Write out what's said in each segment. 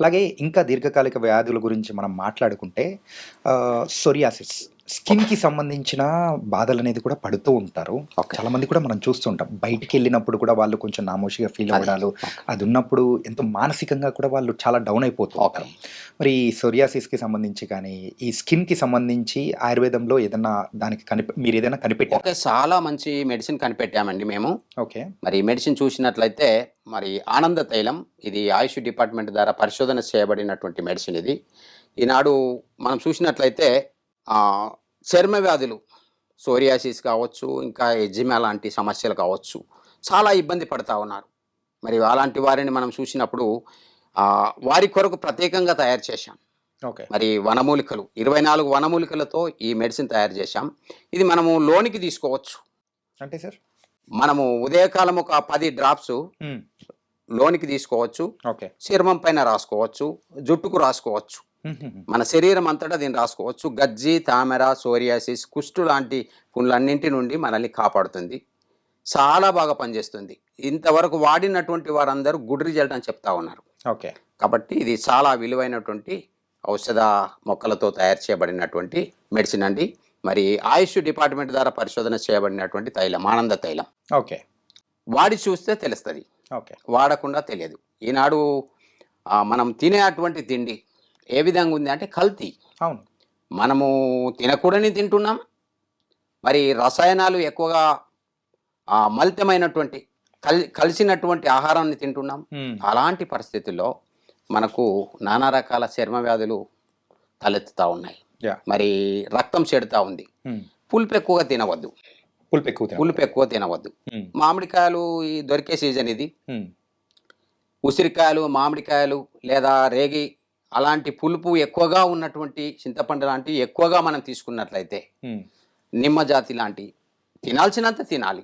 అలాగే ఇంకా దీర్ఘకాలిక వ్యాధుల గురించి మనం మాట్లాడుకుంటే సొరియాసిస్. సోరియాసిస్ స్కిన్‌కి సంబంధించిన బాధలనేది కూడా పడుతూ ఉంటారు. చాలా మంది కూడా మనం చూస్తుంటాం. బయటికెళ్ళినప్పుడు కూడా వాళ్ళు కొంచెం నామోషీగా ఫీల్. అవ్వడాలు. అది ఉన్నప్పుడు ఎంతో మానసికంగా కూడా వాళ్ళు చాలా డౌన్ అయిపోతూ. ఉంటారు. మరి ఈ సోరియాసిస్‌కి సంబంధించి కానీ, ఈ స్కిన్‌కి సంబంధించి ఆయుర్వేదంలో ఏదన్నా దానికి కనిపె మీరేదైనా కనిపెట్టారా? ఓకే. చాలా మంచి మెడిసిన్ కనిపెట్టామండి మేము. ఓకే. మరి మెడిసిన్ చూసినట్లయితే మరి ఆనంద తైలం ఇది ఆయుష్ డిపార్ట్మెంట్ ద్వారా పరిశోధన చేయబడినటువంటి మెడిసిన్ ఇది. ఈనాడు మనం చూసినట్లయితే చర్మ వ్యాధులు సోరియాసిస్ కావచ్చు, ఇంకా ఎగ్జిమా లాంటి సమస్యలు కావచ్చు. చాలా ఇబ్బంది పడతా ఉన్నారు. మరి అలాంటి వారిని మనం చూసినప్పుడు వారి కొరకు ప్రత్యేకంగా తయారు చేశాం. ఓకే. మరి వనమూలికలు 24 వనమూలికలతో ఈ మెడిసిన్ తయారు చేశాం. ఇది మనము లోనికి తీసుకోవచ్చు. అంటే సార్? మనము ఉదయకాలం ఒక 10 డ్రాప్స్. లోనికి తీసుకోవచ్చు. ఓకే. చర్మం పైన రాసుకోవచ్చు. జుట్టుకు రాసుకోవచ్చు. మన శరీరం అంతటా దీన్ని రాసుకోవచ్చు. గజ్జి, తామర, సోరియాసిస్, కుష్టు లాంటి పుండ్లన్నింటి నుండి మనల్ని కాపాడుతుంది. చాలా బాగా పనిచేస్తుంది. ఇంతవరకు వాడినటువంటి వారందరూ గుడ్ రిజల్ట్ అని చెప్తా ఉన్నారు. ఓకే. కాబట్టి ఇది చాలా విలువైనటువంటి ఔషధ మొక్కలతో తయారు చేయబడినటువంటి మెడిసిన్ అండి. మరి ఆయుష్ డిపార్ట్మెంట్ ద్వారా పరిశోధన చేయబడినటువంటి తైలం ఆనంద తైలం. ఓకే. వాడి చూస్తే తెలుస్తది. ఓకే. వాడకుండా తెలియదు. ఈనాడు మనం తినే అటువంటి తిండి ఏ విధంగా ఉంది అంటే కల్తీ. అవును. మనము తినకూడని తింటున్నాం. మరి రసాయనాలు ఎక్కువగా మలితమైనటువంటి కల్ కలిసినటువంటి ఆహారాన్ని తింటున్నాం. అలాంటి పరిస్థితుల్లో మనకు నానా రకాల చర్మ వ్యాధులు తలెత్తుతా ఉన్నాయి. మరి రక్తం చెడుతా ఉంది. పులుపు ఎక్కువగా తినవద్దు. పులుపు ఎక్కువ. పులుపు ఎక్కువ తినవద్దు. మామిడికాయలు ఈ దొరికే సీజన్ ఇది. ఉసిరికాయలు, మామిడికాయలు లేదా రేగి అలాంటి పులుపు ఎక్కువగా ఉన్నటువంటి చింతపండు లాంటివి ఎక్కువగా మనం తీసుకున్నట్లయితే. నిమ్మ జాతి లాంటి తినాల్సినంత తినాలి.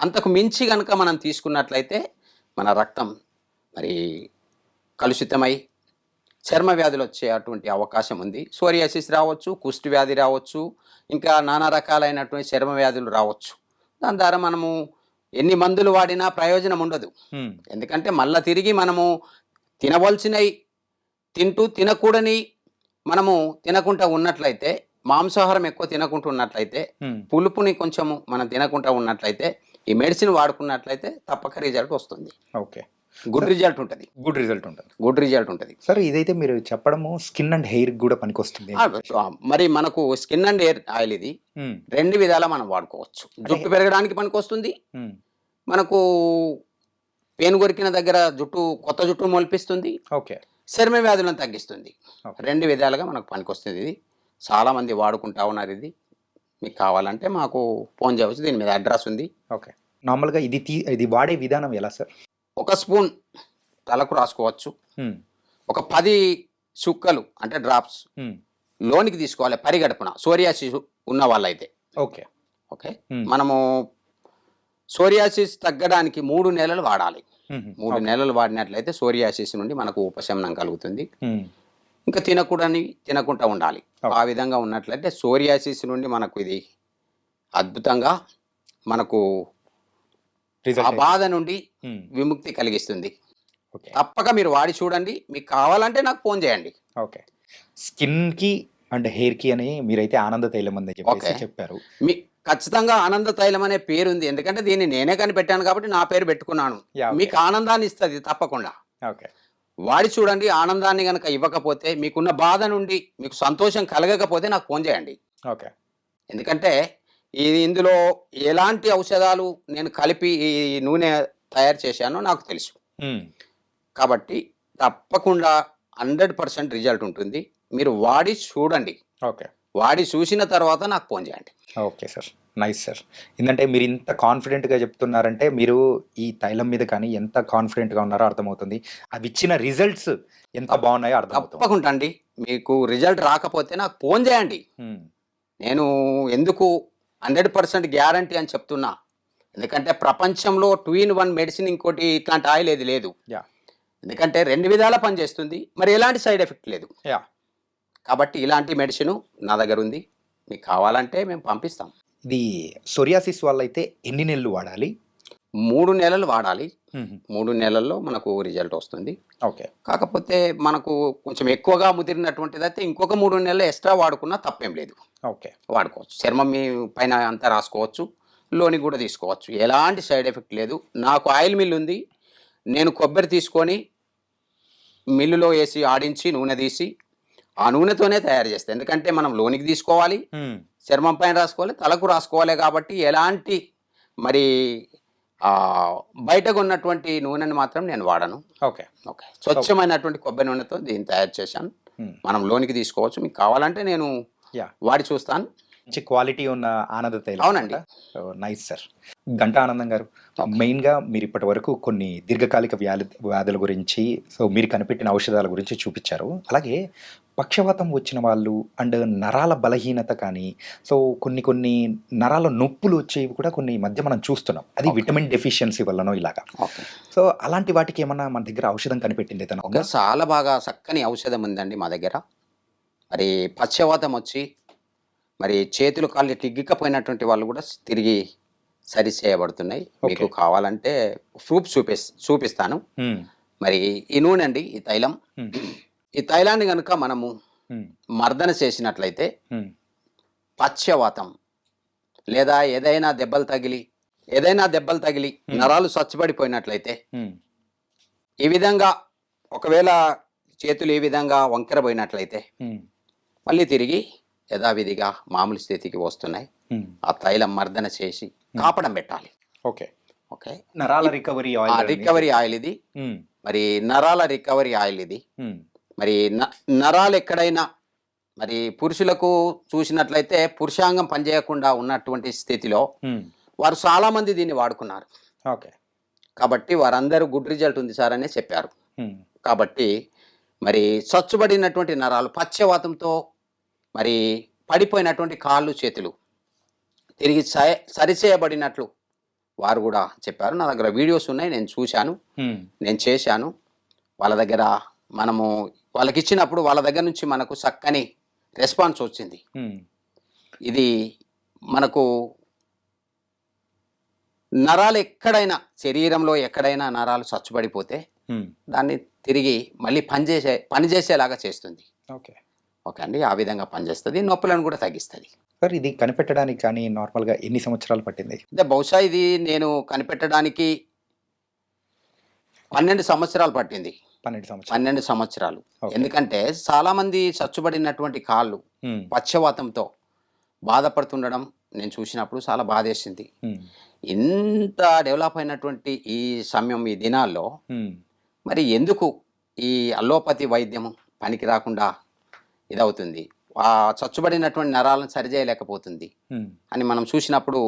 అంతకు మించి గనుక మనం తీసుకున్నట్లయితే మన రక్తం మరి కలుషితమై చర్మ వ్యాధులు వచ్చే అటువంటి అవకాశం ఉంది. సోరియాసిస్ రావచ్చు, కుష్టు వ్యాధి రావచ్చు, ఇంకా నానా రకాలైనటువంటి చర్మ వ్యాధులు రావచ్చు. దాని ద్వారా మనము ఎన్ని మందులు వాడినా ప్రయోజనం ఉండదు. ఎందుకంటే మళ్ళా తిరిగి మనము తినవలసినవి తింటూ తినకూడని మనము తినకుండా ఉన్నట్లయితే మాంసాహారం ఎక్కువ తినకుండా ఉన్నట్లయితే. పులుపుని కొంచెము మనం తినకుండా ఉన్నట్లయితే ఈ మెడిసిన్ వాడుకున్నట్లయితే తప్పక రిజల్ట్ వస్తుంది. ఓకే. గుడ్ రిజల్ట్ ఉంటుంది. గుడ్ రిజల్ట్ ఉంటుంది. గుడ్ రిజల్ట్ ఉంటుంది. సార్ ఇదైతే మీరు చెప్పడము స్కిన్ అండ్ హెయిర్‌కి గూడా పనికొస్తుంది. మరి మనకు స్కిన్ అండ్ హెయిర్ ఆయిల్ ఇది. రెండు విధాలా మనం వాడుకోవచ్చు. జుట్టు పెరగడానికి పనికొస్తుంది. మనకు పేను కొరికిన దగ్గర జుట్టు కొత్త జుట్టు మొలిపిస్తుంది. ఓకే. చర్మ వ్యాధులను తగ్గిస్తుంది. రెండు విధాలుగా మనకు పనికొస్తుంది ఇది. చాలా మంది వాడుకుంటా ఉన్నారు ఇది. మీకు కావాలంటే మాకు ఫోన్ చేయవచ్చు. దీని మీద అడ్రస్ ఉంది. ఓకే. నార్మల్‌గా ఇది తీ ఇది వాడే విధానం ఎలా సార్? ఒక స్పూన్ తలకు రాసుకోవచ్చు. ఒక 10 చుక్కలు అంటే డ్రాప్స్. లోనికి తీసుకోవాలి పరిగడుపున సోరియాసిస్ ఉన్న వాళ్ళైతే. ఓకే. ఓకే. మనము సోరియాసిస్ తగ్గడానికి 3 నెలలు వాడాలి. హుహు. 3 ఓకే. నెలలు వాడినట్లయితే సోరియాసిస్ నుండి మనకు ఉపశమనం కలుగుతుంది. ఇంకా తినకూడని తినకుండా ఉండాలి. ఆ విధంగా ఉన్నట్లయితే సోరియాసిస్ నుండి మనకు ఇది అద్భుతంగా మనకు ఆ బాధ నుండి. విముక్తి కలిగిస్తుంది. తప్పక మీరు వాడి చూడండి. మీకు కావాలంటే నాకు ఫోన్ చేయండి. ఓకే. స్కిన్‌కి అండ్ హెయిర్‌కి అని మీరైతే ఆనంద తైలం అని. చెప్పారు. మీ ఖచ్చితంగా ఆనంద తైలం అనే పేరుంది. ఎందుకంటే దీన్ని నేనే కనిపెట్టాను కాబట్టి నా పేరు పెట్టుకున్నాను. మీకు. ఆనందాన్ని ఇస్తది తప్పకుండా. ఓకే. వాడి చూడండి. ఆనందాన్ని గనక ఇవ్వకపోతే మీకున్న బాధ నుండి మీకు సంతోషం కలగకపోతే నాకు ఫోన్ చేయండి. ఓకే. ఎందుకంటే ఇది ఇందులో ఎలాంటి ఔషధాలు నేను కలిపి ఈ నూనె తయారు చేశానో నాకు తెలుసు. కాబట్టి తప్పకుండా 100% రిజల్ట్ ఉంటుంది. మీరు వాడి చూడండి. ఓకే. వాడి చూసిన తర్వాత నాకు ఫోన్ చేయండి. Okay sir. Nice sir. ఏందంటే మీరు ఇంత కాన్ఫిడెంట్‌గా చెప్తున్నారంటే మీరు ఈ తైలం మీద కానీ ఎంత కాన్ఫిడెంట్‌గా ఉన్నారో అర్థమవుతుంది. అవి ఇచ్చిన రిజల్ట్స్ ఎంత బాగున్నాయో అర్థమవుతుంది. తప్పకుండా అండి. మీకు రిజల్ట్ రాకపోతే నాకు ఫోన్ చేయండి. నేను ఎందుకు 100% గ్యారంటీ అని చెప్తున్నా. ఎందుకంటే ప్రపంచంలో 2 ఇన్ 1 మెడిసిన్ ఇంకోటి ఇట్లాంటి ఆయిల్ ఏది లేదు. ఎందుకంటే 2 విధాలా పనిచేస్తుంది. మరి ఎలాంటి సైడ్ ఎఫెక్ట్ లేదు. కాబట్టి ఇలాంటి మెడిసిన్ నా దగ్గర ఉంది. మీకు కావాలంటే మేము పంపిస్తాం. ఇది సోరియాసిస్ వాళ్ళైతే ఎన్ని నెలలు వాడాలి? 3 నెలలు వాడాలి. మూడు నెలల్లో మనకు రిజల్ట్ వస్తుంది. ఓకే. కాకపోతే మనకు కొంచెం ఎక్కువగా ముదిరినటువంటిది అయితే ఇంకొక మూడు నెలలు ఎక్స్ట్రా వాడుకున్నా తప్పేం లేదు. ఓకే. వాడుకోవచ్చు. చర్మం మీ పైన అంతా రాసుకోవచ్చు. లోని కూడా తీసుకోవచ్చు. ఎలాంటి సైడ్ ఎఫెక్ట్ లేదు. నాకు ఆయిల్ మిల్ ఉంది. నేను కొబ్బరి తీసుకొని మిల్లులో వేసి ఆడించి నూనె తీసి ఆ నూనెతోనే తయారు చేస్తాను ఎందుకంటే మనం లోనికి తీసుకోవాలి. చర్మం పైన రాసుకోవాలి తలకు రాసుకోవాలి కాబట్టి ఎలాంటి మరి బయటకు ఉన్నటువంటి నూనెని మాత్రం నేను వాడను. ఓకే. ఓకే. స్వచ్ఛమైనటువంటి కొబ్బరి నూనెతో దీన్ని తయారు చేశాను. మనం లోనికి తీసుకోవచ్చు. మీకు కావాలంటే నేను యా. వాడి చూస్తాను. మంచి క్వాలిటీ ఉన్న ఆనంద తైలం అవునండి. నైస్ సార్ గంట ఆనందం గారు Okay. మెయిన్గా మీరు ఇప్పటి వరకు కొన్ని దీర్ఘకాలిక వ్యాధి వ్యాధుల గురించి సో మీరు కనిపెట్టిన ఔషధాల గురించి చూపించారు. అలాగే పక్షవాతం వచ్చిన వాళ్ళు అండ్ నరాల బలహీనత కానీ సో కొన్ని కొన్ని నరాల నొప్పులు వచ్చేవి కూడా కొన్ని మధ్య మనం చూస్తున్నాం. అది. విటమిన్ డెఫిషియన్సీ వల్లనో ఇలాగా. సో అలాంటి వాటికి ఏమన్నా మన దగ్గర ఔషధం కనిపెట్టింది చాలా బాగా చక్కని ఔషధం ఉందండి మా దగ్గర. మరి పక్షవాతం వచ్చి మరి చేతులు కాళ్ళు టిగ్గికపోయినటువంటి వాళ్ళు కూడా తిరిగి సరి చేయబడుతున్నాయి మీకు. కావాలంటే ప్రూఫ్ చూపిస్ చూపిస్తాను. మరి ఈ నూనె అండి ఈ తైలం. ఈ తైలాన్ని కనుక మనము. మర్దన చేసినట్లయితే. పక్షవాతం లేదా ఏదైనా దెబ్బలు తగిలి ఏదైనా దెబ్బలు తగిలి. నరాలు స్వచ్ఛపడిపోయినట్లయితే. ఈ విధంగా ఒకవేళ చేతులు ఈ విధంగా వంకరపోయినట్లయితే. మళ్ళీ తిరిగి యథావిధిగా మామూలు స్థితికి వస్తున్నాయి. ఆ తైలం మర్దన చేసి కాపడం పెట్టాలి ఓకే ఓకే నరాల రికవరీ ఆయిల్ రికవరీ ఆయిల్ ఇది. మరి నరాల రికవరీ ఆయిల్ ఇది. మరి నరాలు ఎక్కడైనా మరి పురుషులకు చూసినట్లయితే పురుషాంగం పనిచేయకుండా ఉన్నటువంటి స్థితిలో. వారు చాలా మంది దీన్ని వాడుకున్నారు ఓకే కాబట్టి వారందరూ గుడ్ రిజల్ట్ ఉంది సార్ అనే చెప్పారు. కాబట్టి మరి స్వచ్ఛబడినటువంటి నరాలు పక్షవాతంతో మరి పడిపోయినటువంటి కాళ్ళు చేతులు తిరిగి సరిచేయబడినట్లు వారు కూడా చెప్పారు నా దగ్గర వీడియోస్ ఉన్నాయి నేను చూశాను. నేను చేశాను వాళ్ళ దగ్గర మనము వాళ్ళకి ఇచ్చినప్పుడు వాళ్ళ దగ్గర నుంచి మనకు చక్కని రెస్పాన్స్ వచ్చింది. ఇది మనకు నరాలు ఎక్కడైనా శరీరంలో ఎక్కడైనా నరాలు చచ్చుబడిపోతే. దాన్ని తిరిగి మళ్ళీ పనిచేసే పనిచేసేలాగా చేస్తుంది ఓకే ఓకే అండి ఆ విధంగా పనిచేస్తుంది నొప్పులను కూడా తగ్గిస్తుంది సార్ ఇది కనిపెట్టడానికి కానీ నార్మల్గా ఎన్ని సంవత్సరాలు పట్టింది అంటే బహుశా ఇది నేను కనిపెట్టడానికి పన్నెండు సంవత్సరాలు పట్టింది పన్నెండు సంవత్సరాలు పన్నెండు సంవత్సరాలు. ఎందుకంటే చాలా మంది చచ్చుబడినటువంటి కాళ్ళు మ్మ్. పక్షవాతంతో బాధపడుతుండడం నేను చూసినప్పుడు చాలా బాధేసింది. ఇంత డెవలప్ అయినటువంటి ఈ సమయం ఈ దినాల్లో. మరి ఎందుకు ఈ అల్లోపతి వైద్యము పనికి రాకుండా ఇదవుతుంది. ఆ చచ్చుబడినటువంటి నరాలను సరిచేయలేకపోతుంది. అని మనం చూసినప్పుడు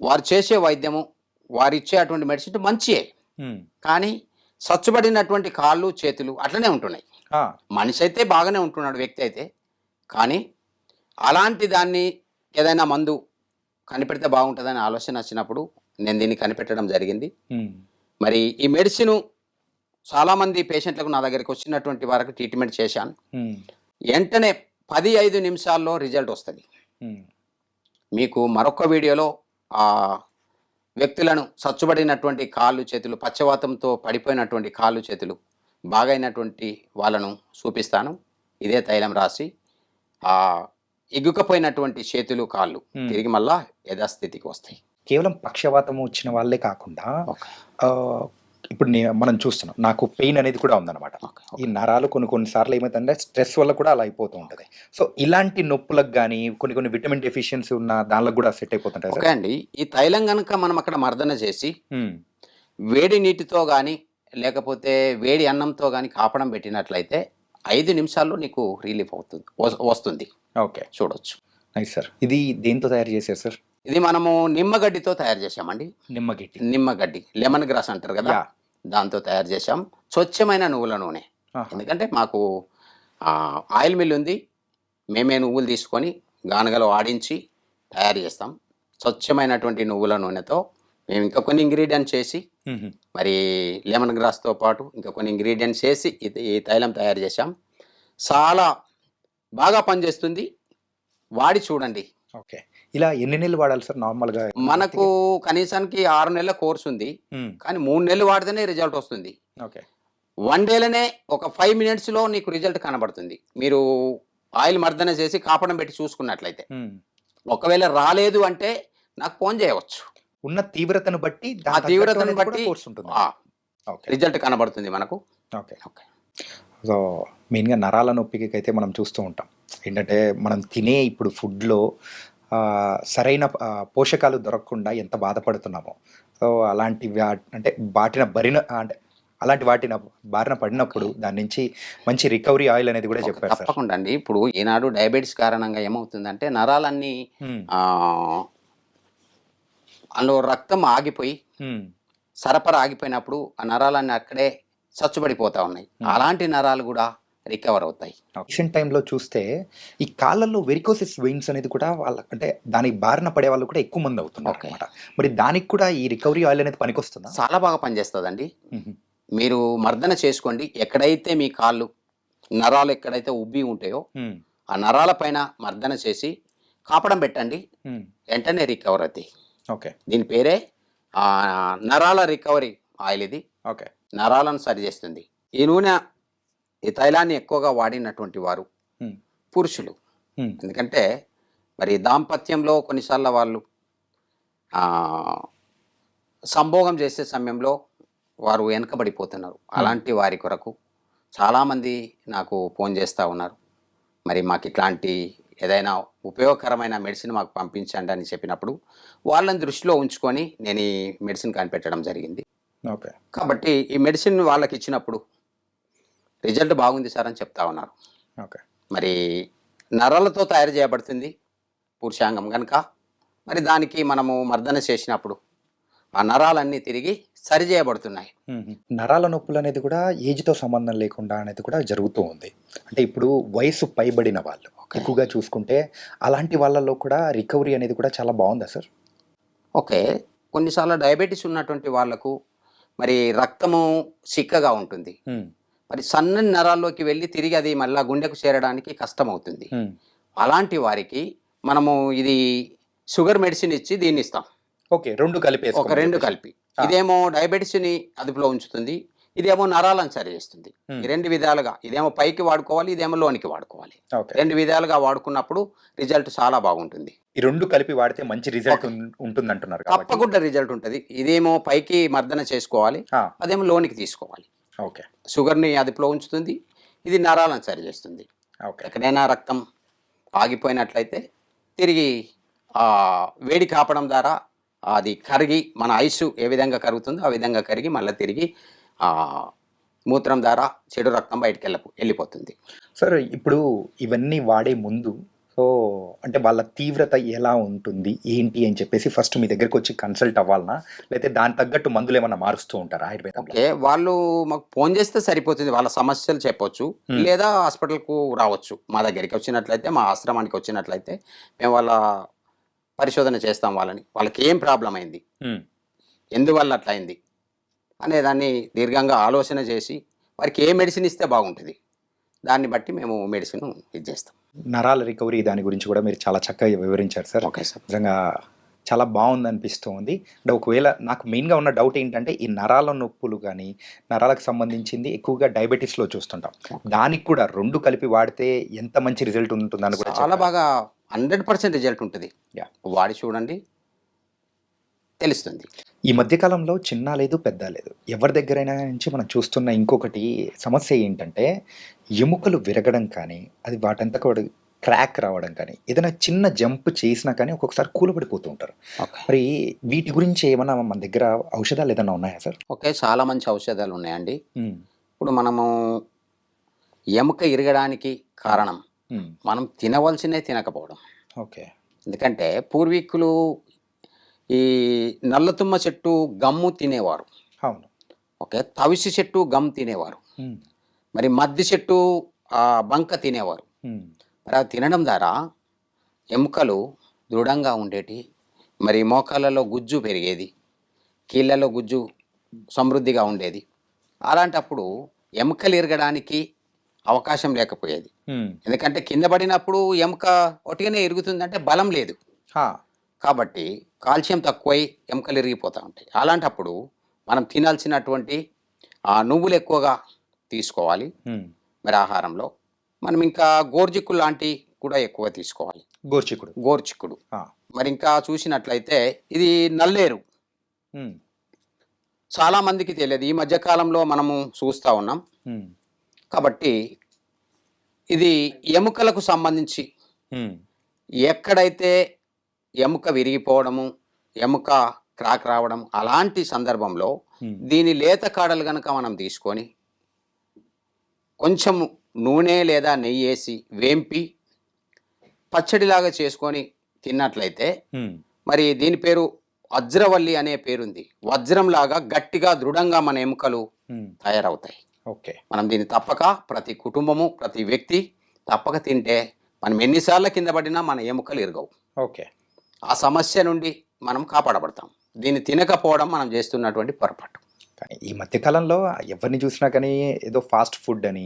వారు చేసే వైద్యము వారు ఇచ్చే అటువంటి మెడిసిన్ మంచియే. కానీ చచ్చుబడినటువంటి కాళ్ళు చేతులు అట్లనే ఉంటున్నాయి. మనిషి అయితే బాగానే ఉంటున్నాడు వ్యక్తి అయితే. కానీ అలాంటి దాన్ని ఏదైనా మందు కనిపెడితే బాగుంటుందని ఆలోచన వచ్చినప్పుడు నేను దీన్ని కనిపెట్టడం జరిగింది. మరి ఈ మెడిసిన్ చాలామంది పేషెంట్లకు నా దగ్గరికి వచ్చినటువంటి వారికి ట్రీట్మెంట్ చేశాను. వెంటనే పది ఐదు నిమిషాల్లో రిజల్ట్ వస్తుంది. మీకు మరొక వీడియోలో ఆ వ్యక్తులను సచ్చుబడినటువంటి కాళ్ళు చేతులు పచ్చవాతంతో పడిపోయినటువంటి కాళ్ళు చేతులు బాగైనటువంటి వాళ్ళను చూపిస్తాను ఇదే తైలం రాసి ఆ ఎగ్గుకపోయినటువంటి చేతులు కాళ్ళు. తిరిగి మళ్ళా యథాస్థితికి వస్తాయి కేవలం పక్షవాతం వచ్చిన వాళ్ళే కాకుండా ఇప్పుడు నే- మనం చూస్తున్నాం. నాకు పెయిన్ అనేది కూడా ఉందన్నమాట. ఈ నరాలు కొన్ని కొన్నిసార్లు ఏమవుతుందంటే స్ట్రెస్ వల్ల కూడా అలా అయిపోతూ ఉంటుంది. సో ఇలాంటి నొప్పులకు కానీ కొన్ని కొన్ని విటమిన్ డెఫిషియన్సీ ఉన్న దానిలో కూడా సెట్ అయిపోతుంటాయి ఓకే అండి. ఈ తైలం కనుక మనం అక్కడ మర్దన చేసి. వేడి నీటితో కానీ లేకపోతే వేడి అన్నంతో కానీ కాపడం పెట్టినట్లయితే ఐదు నిమిషాల్లో నీకు రిలీఫ్ అవుతుంది వస్- వస్తుంది. ఓకే. చూడొచ్చు. Nice sir. ఇది దేంతో తయారు చేశారు సార్? ఇది మనము నిమ్మగడ్డితో తయారు చేసామండి నిమ్మగిట్టి నిమ్మగడ్డి లెమన్ గ్రాస్ అంటారు కదా. దాంతో తయారు చేసాం స్వచ్ఛమైన నువ్వుల నూనె. ఎందుకంటే మాకు ఆయిల్ మిల్ ఉంది. మేమే నువ్వులు తీసుకొని గానగలో ఆడించి తయారు చేస్తాం. స్వచ్ఛమైనటువంటి నువ్వుల నూనెతో మేము ఇంకా కొన్ని ఇంగ్రీడియంట్స్ చేసి. మరి లెమన్ గ్రాస్తో పాటు ఇంకా కొన్ని ఇంగ్రీడియంట్స్ వేసి ఇది- ఈ తైలం తయారు చేసాం చాలా బాగా పనిచేస్తుంది. వాడి చూడండి. ఓకే. ఇలా ఎన్ని నెలలు వాడాలి సార్ నార్మల్గా? మనకు కనీసానికి ఆరు నెలల కోర్స్ ఉంది. కానీ మూడు నెలలు వాడితేనే రిజల్ట్ వస్తుంది. ఓకే. వన్ డేలోనే ఒక ఫైవ్ మినిట్స్లో నీకు రిజల్ట్ కనబడుతుంది. మీరు ఆయిల్ మర్దన చేసి కాపడం పెట్టి చూసుకున్నట్లయితే. ఒకవేళ రాలేదు అంటే నాకు ఫోన్ చేయవచ్చు. ఉన్న తీవ్రతను బట్టి ఆ తీవ్రతను బట్టి కోర్స్ ఉంటుంది. ఓకే. రిజల్ట్ కనబడుతుంది మనకు. ఓకే. ఓకే. సో మెయిన్గా నరాల నొప్పికి అయితే మనం చూస్తూ ఉంటాం. ఏంటంటే మనం తినే ఇప్పుడు ఫుడ్లో సరైన పోషకాలు దొరకకుండా ఎంత బాధపడుతున్నామో. సో అలాంటి అంటే బాటిన బరిన అంటే అలాంటి వాటిన బారిన పడినప్పుడు దాని నుంచి మంచి రికవరీ ఆయిల్ అనేది కూడా చెప్పారు తప్పకుండా అండి. ఇప్పుడు ఈనాడు డయాబెటీస్ కారణంగా ఏమవుతుందంటే నరాలన్నీ అందులో రక్తం ఆగిపోయి సరఫరా ఆగిపోయినప్పుడు ఆ నరాలన్నీ అక్కడే చచ్చుబడిపోతా ఉన్నాయి. అలాంటి నరాలు కూడా రికవర్ అవుతాయి. రీసెంట్ టైంలో చూస్తే ఈ కాళ్ళల్లో వెరికోసిస్ వెయిన్స్ అనేది కూడా వాళ్ళ అంటే దానికి బారిన పడే వాళ్ళు కూడా ఎక్కువ మంది అవుతున్నారు. అనమాట మరి దానికి కూడా ఈ రికవరీ ఆయిల్ అనేది పనికొస్తుందా? చాలా బాగా పనిచేస్తుందండి. మీరు మర్దన చేసుకోండి. ఎక్కడైతే మీ కాళ్ళు నరాలు ఎక్కడైతే ఉబ్బి ఉంటాయో ఆ నరాల పైన మర్దన చేసి కాపడం పెట్టండి. వెంటనే రికవర్ అవుతాయి. ఓకే. దీని పేరే నరాల రికవరీ ఆయిల్ ఇది. ఓకే. నరాలను సరిచేస్తుంది ఈ నూనె ఈ తైలాన్ని ఎక్కువగా వాడినటువంటి వారు పురుషులు. ఎందుకంటే మరి దాంపత్యంలో కొన్నిసార్లు వాళ్ళు సంభోగం చేసే సమయంలో వారు వెనకబడిపోతున్నారు. అలాంటి వారి కొరకు చాలామంది నాకు ఫోన్ చేస్తూ ఉన్నారు. మరి మాకు ఇట్లాంటి ఏదైనా ఉపయోగకరమైన మెడిసిన్ మాకు పంపించండి అని చెప్పినప్పుడు వాళ్ళని దృష్టిలో ఉంచుకొని నేను ఈ మెడిసిన్ కనిపెట్టడం జరిగింది. ఓకే. కాబట్టి ఈ మెడిసిన్ వాళ్ళకి ఇచ్చినప్పుడు రిజల్ట్ బాగుంది సార్ అని చెప్తా ఉన్నారు. ఓకే. మరి నరాలతో తయారు చేయబడుతుంది పురుషాంగం కనుక మరి దానికి మనము మర్దన చేసినప్పుడు ఆ నరాలన్నీ తిరిగి సరి చేయబడుతున్నాయి. నరాల నొప్పులు అనేది కూడా ఏజ్తో సంబంధం లేకుండా అనేది కూడా జరుగుతూ ఉంది. అంటే ఇప్పుడు వయసు పైబడిన వాళ్ళు ఎక్కువగా చూసుకుంటే అలాంటి వాళ్ళలో కూడా రికవరీ అనేది కూడా చాలా బాగుందా సార్? ఓకే. కొన్నిసార్లు డయాబెటీస్ ఉన్నటువంటి వాళ్ళకు మరి రక్తము చిక్కగా ఉంటుంది. మరి సన్నని నరాల్లోకి వెళ్ళి తిరిగి అది మళ్ళా గుండెకు చేరడానికి కష్టం అవుతుంది. అలాంటి వారికి మనము ఇది షుగర్ మెడిసిన్ ఇచ్చి దీన్ని ఇస్తాం. ఓకే రెండు కలిపి ఒక రెండు కలిపి. ఇదేమో డయాబెటీస్ని అదుపులో ఉంచుతుంది. ఇదేమో నరాలను సరి చేస్తుంది రెండు విధాలుగా ఇదేమో పైకి వాడుకోవాలి ఇదేమో లోనికి వాడుకోవాలి. రెండు విధాలుగా వాడుకున్నప్పుడు రిజల్ట్ చాలా బాగుంటుంది. ఈ రెండు కలిపి వాడితే మంచి రిజల్ట్ ఉంటుంది అంటున్నారు తప్పకుండా రిజల్ట్ ఉంటుంది. ఇదేమో పైకి మర్దన చేసుకోవాలి. అదేమో లోనికి తీసుకోవాలి. ఓకే. షుగర్ని అదుపులో ఉంచుతుంది. ఇది నరాలను సరి చేస్తుంది. ఓకే. ఎక్కడైనా రక్తం ఆగిపోయినట్లయితే తిరిగి వేడి కాపడం ద్వారా అది కరిగి మన ఐస్ ఏ విధంగా కరుగుతుందో ఆ విధంగా కరిగి మళ్ళీ తిరిగి మూత్రం ద్వారా చెడు రక్తం బయటికి వెళ్ళ వెళ్ళిపోతుంది. సార్ ఇప్పుడు ఇవన్నీ వాడే ముందు సో అంటే వాళ్ళ తీవ్రత ఎలా ఉంటుంది? ఏంటి అని చెప్పేసి ఫస్ట్ మీ దగ్గరకు వచ్చి కన్సల్ట్ అవ్వాలనా? లేకపోతే దాని తగ్గట్టు మందులు ఏమన్నా మారుస్తూ ఉంటారా ఆయుర్వేదంలో? ఓకే వాళ్ళు మాకు ఫోన్ చేస్తే సరిపోతుంది. వాళ్ళ సమస్యలు చెప్పొచ్చు. లేదా హాస్పిటల్కు రావచ్చు. మా దగ్గరికి వచ్చినట్లయితే మా ఆశ్రమానికి వచ్చినట్లయితే మేము వాళ్ళ పరిశోధన చేస్తాం వాళ్ళని. వాళ్ళకి ఏం ప్రాబ్లం అయింది. ఎందువల్ల అట్లా అయింది? అనేదాన్ని దీర్ఘంగా ఆలోచన చేసి వారికి ఏ మెడిసిన్ ఇస్తే బాగుంటుంది? దాన్ని బట్టి మేము మెడిసిన్ ఇది చేస్తాం. నరాల రికవరీ దాని గురించి కూడా మీరు చాలా చక్కగా వివరించారు సార్. Okay sir. నిజంగా చాలా బాగుంది అనిపిస్తుంది అంటే ఒకవేళ నాకు మెయిన్గా ఉన్న డౌట్ ఏంటంటే ఈ నరాల నొప్పులు కానీ నరాలకు సంబంధించింది ఎక్కువగా డయాబెటీస్లో చూస్తుంటాం. దానికి కూడా రెండు కలిపి వాడితే ఎంత మంచి రిజల్ట్ ఉంటుందని కూడా చాలా. బాగా హండ్రెడ్ పర్సెంట్ రిజల్ట్ ఉంటుంది. వాడి చూడండి తెలుస్తుంది. ఈ మధ్యకాలంలో చిన్న లేదు పెద్ద లేదు. ఎవరి దగ్గరైనా నుంచి మనం చూస్తున్న ఇంకొకటి సమస్య ఏంటంటే ఎముకలు విరగడం కానీ అది వాటంతా కూడా క్రాక్ రావడం కానీ ఏదైనా చిన్న జంప్ చేసినా కానీ ఒక్కొక్కసారి కూలబడిపోతూ ఉంటారు. మరి వీటి గురించి ఏమైనా మన దగ్గర ఔషధాలు ఏదైనా ఉన్నాయా సార్? ఓకే చాలా మంచి ఔషధాలు ఉన్నాయండి. ఇప్పుడు మనము ఎముక ఇరగడానికి కారణం మనం తినవలసినే తినకపోవడం. ఓకే. ఎందుకంటే పూర్వీకులు ఈ నల్లతుమ్మ చెట్టు గమ్ము తినేవారు. అవును. ఓకే తవిసి చెట్టు గమ్ తినేవారు. మరి మద్ది చెట్టు ఆ బంక తినేవారు. మరి అది తినడం ద్వారా ఎముకలు దృఢంగా ఉండేటి మరి మోకాళ్ళలో గుజ్జు పెరిగేది కీళ్ళలో గుజ్జు సమృద్ధిగా ఉండేది. అలాంటప్పుడు ఎముకలు ఇరగడానికి అవకాశం లేకపోయేది. ఎందుకంటే కింద పడినప్పుడు ఎముక ఒటిగానే ఇరుగుతుందంటే బలం లేదు. కాబట్టి కాల్షియం తక్కువై ఎముకలు ఇరిగిపోతూ ఉంటాయి. అలాంటప్పుడు మనం తినాల్సినటువంటి ఆ నువ్వులు ఎక్కువగా తీసుకోవాలి. మరి ఆహారంలో మనం ఇంకా గోర్జిక్కులు లాంటి కూడా ఎక్కువ తీసుకోవాలి. గోర్చికుడు గోర్చిక్కుడు ఆ, మరి ఇంకా చూసినట్లయితే ఇది నల్లేరు. చాలా మందికి తెలియదు. ఈ మధ్య కాలంలో మనము చూస్తూ ఉన్నాం. కాబట్టి ఇది ఎముకలకు సంబంధించి ఎక్కడైతే ఎముక విరిగిపోవడము ఎముక క్రాక్ రావడం అలాంటి సందర్భంలో దీని లేత కాడలు కనుక మనం తీసుకొని కొంచెం నూనె లేదా నెయ్యి వేసి వేంపి పచ్చడిలాగా చేసుకొని తిన్నట్లయితే మరి దీని పేరు వజ్రవల్లి అనే పేరుంది. వజ్రంలాగా గట్టిగా దృఢంగా మన ఎముకలు తయారవుతాయి. ఓకే. మనం దీన్ని తప్పక ప్రతి కుటుంబము ప్రతి వ్యక్తి తప్పక తింటే మనం ఎన్నిసార్లు కింద పడినా మన ఎముకలు ఇరగవు. ఓకే. ఆ సమస్య నుండి మనం కాపాడబడతాం. దీన్ని తినకపోవడం మనం చేస్తున్నటువంటి పొరపాటు. కానీ ఈ మధ్య కాలంలో ఎవరిని చూసినా కానీ ఏదో ఫాస్ట్ ఫుడ్ అని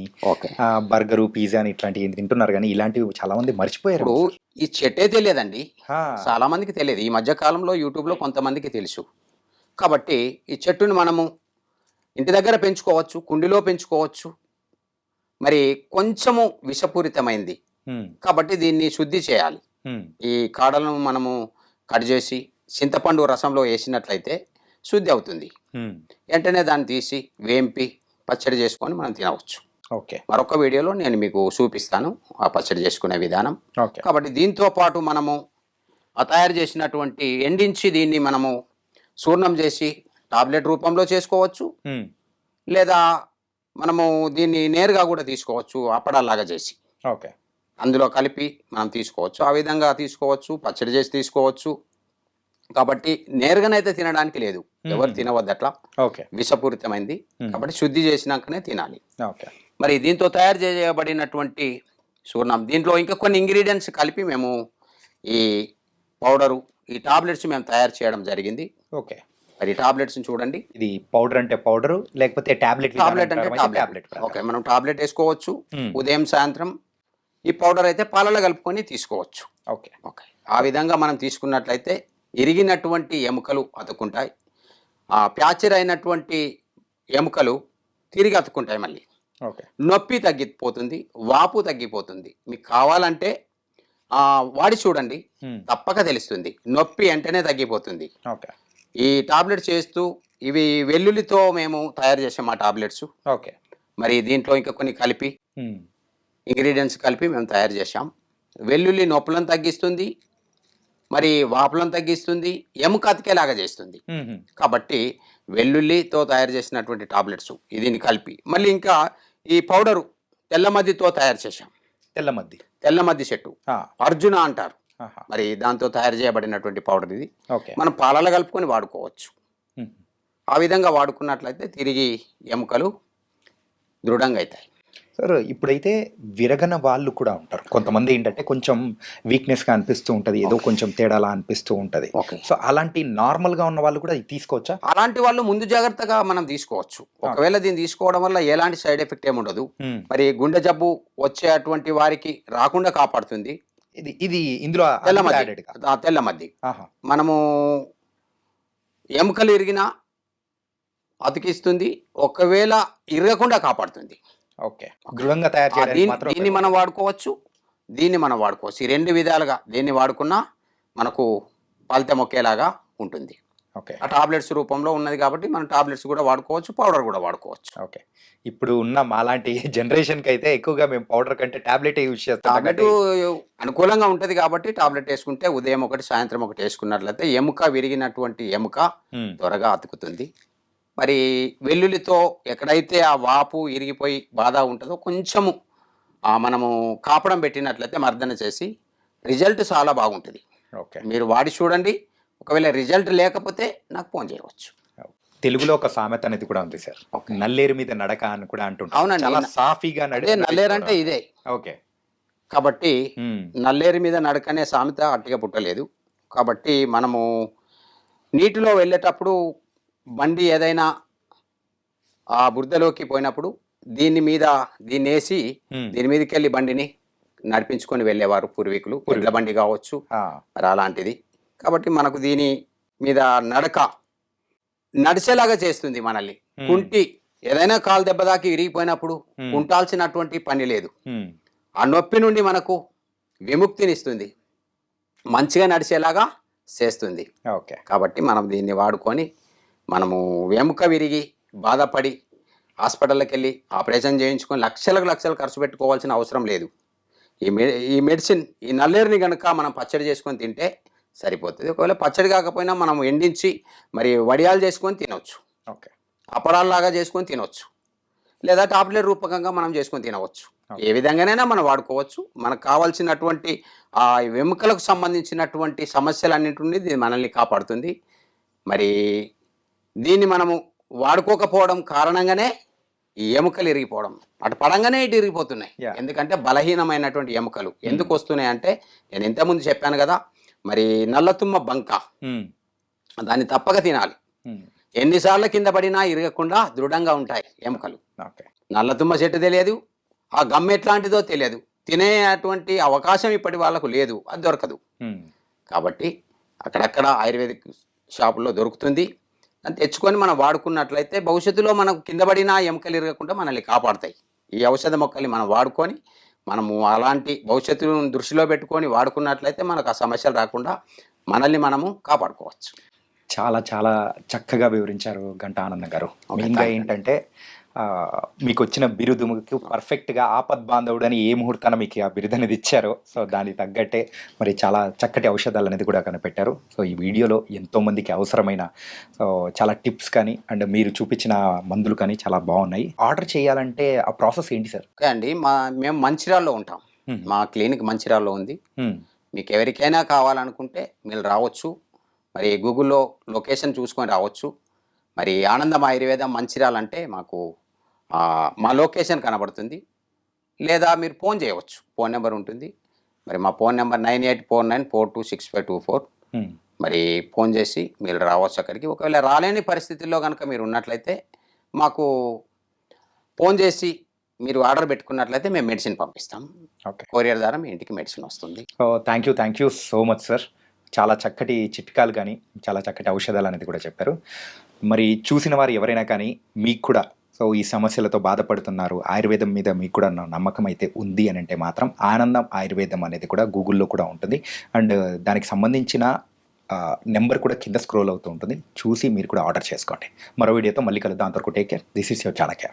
బర్గరు పిజ్జా అని ఇట్లాంటివి తింటున్నారు కానీ ఇలాంటివి చాలా మంది మర్చిపోయారు ఈ చెట్టే తెలియదండి. చాలా మందికి తెలియదు. ఈ మధ్య కాలంలో యూట్యూబ్లో కొంతమందికి తెలుసు. కాబట్టి ఈ చెట్టుని మనము ఇంటి దగ్గర పెంచుకోవచ్చు కుండిలో పెంచుకోవచ్చు. మరి కొంచెము విషపూరితమైంది. కాబట్టి దీన్ని శుద్ధి చేయాలి. ఈ కాడలను మనము కట్ చేసి చింతపండు రసంలో వేసినట్లయితే శుద్ధి అవుతుంది. వెంటనే దాన్ని తీసి వేంపి పచ్చడి చేసుకొని మనం తినవచ్చు. ఓకే. మరొక వీడియోలో నేను మీకు చూపిస్తాను ఆ పచ్చడి చేసుకునే విధానం. ఓకే. కాబట్టి దీంతో పాటు మనము తయారు చేసినటువంటి ఎండించి దీన్ని మనము చూర్ణం చేసి టాబ్లెట్ రూపంలో చేసుకోవచ్చు. లేదా మనము దీన్ని నేరుగా కూడా తీసుకోవచ్చు అప్పడాలాగా చేసి. ఓకే. అందులో కలిపి మనం తీసుకోవచ్చు. ఆ విధంగా తీసుకోవచ్చు. పచ్చడి చేసి తీసుకోవచ్చు. కాబట్టి నేరుగానైతే తినడానికి లేదు. ఎవరు. తినవద్దు అట్లా. ఓకే. విషపూరితమైంది. కాబట్టి శుద్ధి చేసినాకనే తినాలి. ఓకే. మరి దీంతో తయారు చేయబడినటువంటి చూర్ణం దీంట్లో ఇంకా కొన్ని ఇంగ్రీడియంట్స్ కలిపి మేము ఈ పౌడరు ఈ టాబ్లెట్స్ మేము తయారు చేయడం జరిగింది. ఓకే. మరి ఈ టాబ్లెట్స్ని చూడండి. ఇది పౌడర్ అంటే పౌడర్ లేకపోతే టాబ్లెట్ టాబ్లెట్ అంటే టాబ్లెట్. ఓకే మనం టాబ్లెట్ వేసుకోవచ్చు. ఉదయం సాయంత్రం ఈ పౌడర్ అయితే పాలలో కలుపుకొని తీసుకోవచ్చు. ఓకే. ఓకే. ఆ విధంగా మనం తీసుకున్నట్లయితే ఇరిగినటువంటి ఎముకలు అతుక్కుంటాయి. ఆ ప్యాచర్ అయినటువంటి ఎముకలు తిరిగి అతుక్కుంటాయి మళ్ళీ. ఓకే. నొప్పి తగ్గిపోతుంది వాపు తగ్గిపోతుంది. మీకు కావాలంటే వాడి చూడండి. తప్పక తెలుస్తుంది. నొప్పి వెంటనే తగ్గిపోతుంది. ఓకే. ఈ టాబ్లెట్ చేస్తూ ఇవి వెల్లుల్లితో మేము తయారు చేసాం ఆ టాబ్లెట్స్. ఓకే. మరి దీంట్లో ఇంకా కొన్ని కలిపి ఇంగ్రీడియంట్స్ కలిపి మేము తయారు చేసాం వెల్లుల్లి నొప్పులను తగ్గిస్తుంది మరి వాపులను తగ్గిస్తుంది ఎముక అతికేలాగా చేస్తుంది. కాబట్టి వెల్లుల్లితో తయారు చేసినటువంటి టాబ్లెట్స్ దీన్ని కలిపి మళ్ళీ ఇంకా ఈ పౌడరు తెల్లమద్దితో తయారు చేశాం. తెల్లమద్ది తెల్లమద్ది చెట్టు. అర్జున అంటారు. మరి దాంతో తయారు చేయబడినటువంటి పౌడర్ ఇది. ఓకే. మనం పాలలో కలుపుకొని వాడుకోవచ్చు. ఆ విధంగా వాడుకున్నట్లయితే తిరిగి ఎముకలు దృఢంగా అవుతాయి. సార్ ఇప్పుడైతే విరగన వాళ్ళు కూడా ఉంటారు. కొంతమంది ఏంటంటే కొంచెం వీక్నెస్గా అనిపిస్తూ ఉంటది ఏదో కొంచెం తేడాలా అనిపిస్తూ ఉంటది. సో అలాంటి నార్మల్గా ఉన్న వాళ్ళు కూడా ఇది తీసుకోవచ్చా? అలాంటి వాళ్ళు ముందు జాగ్రత్తగా మనం తీసుకోవచ్చు. ఒకవేళ దీన్ని తీసుకోవడం వల్ల ఎలాంటి సైడ్ ఎఫెక్ట్ ఏమి ఉండదు. ఉమ్, మరి గుండె జబ్బు వచ్చేటువంటి వారికి రాకుండా కాపాడుతుంది. ఇది ఇది ఇందులో తెల్లమద్ది తెల్లమద్ది ఆహా, మనము ఎముకలు ఇరిగినా అతికిస్తుంది ఒకవేళ ఇరగకుండా కాపాడుతుంది. ఓకే. దృఢంగా తయారు చేయడానికి దీన్ని మనం వాడుకోవచ్చు దీన్ని మనం వాడుకోవచ్చు. ఈ రెండు విధాలుగా దీన్ని వాడుకున్నా మనకు ఫలితం ఒకేలాగా ఉంటుంది. ఓకే. ఆ టాబ్లెట్స్ రూపంలో ఉన్నది కాబట్టి మనం టాబ్లెట్స్ కూడా వాడుకోవచ్చు పౌడర్ కూడా వాడుకోవచ్చు. ఓకే. ఇప్పుడు ఉన్న మాలాంటి జనరేషన్కి అయితే ఎక్కువగా మేము పౌడర్ కంటే టాబ్లెట్ యూజ్ చేస్తాం టాబ్లెట్ అనుకూలంగా ఉంటుంది కాబట్టి టాబ్లెట్ వేసుకుంటే ఉదయం ఒకటి సాయంత్రం ఒకటి వేసుకున్నట్లయితే ఎముక విరిగినటువంటి ఎముక త్వరగా అతుకుతుంది. మరి వెల్లుల్లితో ఎక్కడైతే ఆ వాపు ఇరిగిపోయి బాధ ఉంటుందో కొంచెము మనము కాపడం పెట్టినట్లయితే మర్దన చేసి రిజల్ట్ చాలా బాగుంటుంది. ఓకే. మీరు వాడి చూడండి. ఒకవేళ రిజల్ట్ లేకపోతే నాకు ఫోన్ చేయవచ్చు. తెలుగులో ఒక సామెత అనేది కూడా ఉంది సార్. నల్లేరు మీద నడక అని కూడా అంటుంటారు. అవునండి. చాలా సాఫీగా నడి అదే నల్లేరంటే ఇదే. ఓకే. కాబట్టి నల్లేరు మీద నడకనే సామెత అట్టిగా పుట్టలేదు. కాబట్టి మనము నీటిలో వెళ్ళేటప్పుడు బండి ఏదైనా ఆ బురదలోకి పోయినప్పుడు దీని మీద దీన్ని వేసి దీని మీదకి వెళ్ళి బండిని నడిపించుకొని వెళ్ళేవారు పూర్వీకులు. ఎడ్ల బండి కావచ్చు మరి అలాంటిది. కాబట్టి మనకు దీని మీద నడక నడిచేలాగా చేస్తుంది మనల్ని. కుంటి ఏదైనా కాలు దెబ్బ దాకి విరిగిపోయినప్పుడు. కుంటాల్సినటువంటి పని లేదు. ఆ నొప్పి నుండి మనకు విముక్తినిస్తుంది. మంచిగా నడిచేలాగా చేస్తుంది. ఓకే. కాబట్టి మనం దీన్ని వాడుకొని మనము వెముక విరిగి బాధపడి హాస్పిటల్కి వెళ్ళి ఆపరేషన్ చేయించుకొని లక్షలకు లక్షలు ఖర్చు పెట్టుకోవాల్సిన అవసరం లేదు. ఈ మె ఈ మెడిసిన్ ఈ నల్లేరుని కనుక మనం పచ్చడి చేసుకొని తింటే సరిపోతుంది. ఒకవేళ పచ్చడి కాకపోయినా మనం ఎండించి మరి వడియాలు చేసుకొని తినవచ్చు ఓకే. అపరాల్లాగా చేసుకొని తినవచ్చు లేదా టాబ్లెట్ రూపకంగా మనం చేసుకొని తినవచ్చు. ఏ విధంగానైనా మనం వాడుకోవచ్చు. మనకు కావాల్సినటువంటి ఆ వెముకలకు సంబంధించినటువంటి సమస్యలన్నింటి నుండి ఇది మనల్ని కాపాడుతుంది. మరి దీన్ని మనము వాడుకోకపోవడం కారణంగానే ఈ ఎముకలు ఇరిగిపోవడం. అటు పడంగానే ఇటు ఇరిగిపోతున్నాయి. ఎందుకంటే బలహీనమైనటువంటి ఎముకలు. ఎందుకు వస్తున్నాయి అంటే నేను ఇంతకుముందు చెప్పాను కదా మరి నల్లతుమ్మ బంక. దాన్ని తప్పక తినాలి. ఎన్నిసార్లు కింద పడినా ఇరగకుండా దృఢంగా ఉంటాయి ఎముకలు. నల్లతుమ్మ చెట్టు తెలియదు ఆ గమ్ ఎట్లాంటిదో తెలియదు. తినేటువంటి అవకాశం ఇప్పటి వాళ్ళకు లేదు అది దొరకదు. కాబట్టి అక్కడక్కడ ఆయుర్వేదిక్ షాపుల్లో దొరుకుతుంది. తెచ్చుకొని మనం వాడుకున్నట్లయితే భవిష్యత్తులో మనకు కింద పడినా ఎముకలు ఇరగకుండా మనల్ని కాపాడతాయి. ఈ ఔషధ మొక్కల్ని మనం వాడుకొని మనము అలాంటి భవిష్యత్తును దృష్టిలో పెట్టుకొని వాడుకున్నట్లయితే మనకు ఆ సమస్యలు రాకుండా మనల్ని మనము కాపాడుకోవచ్చు. చాలా చాలా చక్కగా వివరించారు గంట ఆనందం గారు. మెయిన్గా you. ఏంటంటే మీకు వచ్చిన బిరుదుకు పర్ఫెక్ట్గా ఆపద్ బాంధవుడు అని ఏ ముహూర్తాన మీకు ఆ బిరుదు అనేది ఇచ్చారో సో దానికి తగ్గట్టే మరి చాలా చక్కటి ఔషధాలు అనేది కూడా కనిపెట్టారు. సో ఈ వీడియోలో ఎంతో మందికి అవసరమైన సో చాలా టిప్స్ కానీ అండ్ మీరు చూపించిన మందులు కానీ చాలా బాగున్నాయి. ఆర్డర్ చేయాలంటే ఆ ప్రాసెస్ ఏంటి సార్? ఓకే అండి. మా మేము మంచిర్యాలలో ఉంటాం. మా క్లినిక్ మంచిర్యాలలో ఉంది. మీకు ఎవరికైనా కావాలనుకుంటే మీరు రావచ్చు. మరి గూగుల్లో లొకేషన్ చూసుకొని రావచ్చు. మరి ఆనందం ఆయుర్వేదం మంచిర్యాల అంటే మాకు మా లొకేషన్ కనబడుతుంది. లేదా మీరు ఫోన్ చేయవచ్చు. ఫోన్ నెంబర్ ఉంటుంది. మరి మా phone number nine eight four nine four two six five two four. మరి ఫోన్ చేసి మీరు రావచ్చు అక్కడికి. ఒకవేళ రాలేని పరిస్థితుల్లో కనుక మీరు ఉన్నట్లయితే మాకు ఫోన్ చేసి మీరు ఆర్డర్ పెట్టుకున్నట్లయితే మేము మెడిసిన్ పంపిస్తాం. ఓకే. కొరియర్ ద్వారా మీ ఇంటికి మెడిసిన్ వస్తుంది. Thank you thank you so much sir చాలా చక్కటి చిట్కాలు కానీ చాలా చక్కటి ఔషధాలు అనేది కూడా చెప్పారు. మరి చూసిన వారు ఎవరైనా కానీ మీకు కూడా సో ఈ సమస్యలతో బాధపడుతున్నారు. ఆయుర్వేదం మీద మీకు కూడా నమ్మకం అయితే ఉంది అని అంటే మాత్రం ఆనందం ఆయుర్వేదం అనేది కూడా గూగుల్లో కూడా ఉంటుంది. అండ్ దానికి సంబంధించిన నెంబర్ కూడా కింద స్క్రోల్ అవుతూ ఉంటుంది. చూసి మీరు కూడా ఆర్డర్ చేసుకోండి. మరో వీడియోతో మళ్ళీ కలుద్దాం. అంతవరకు take care. This is your Chanakya.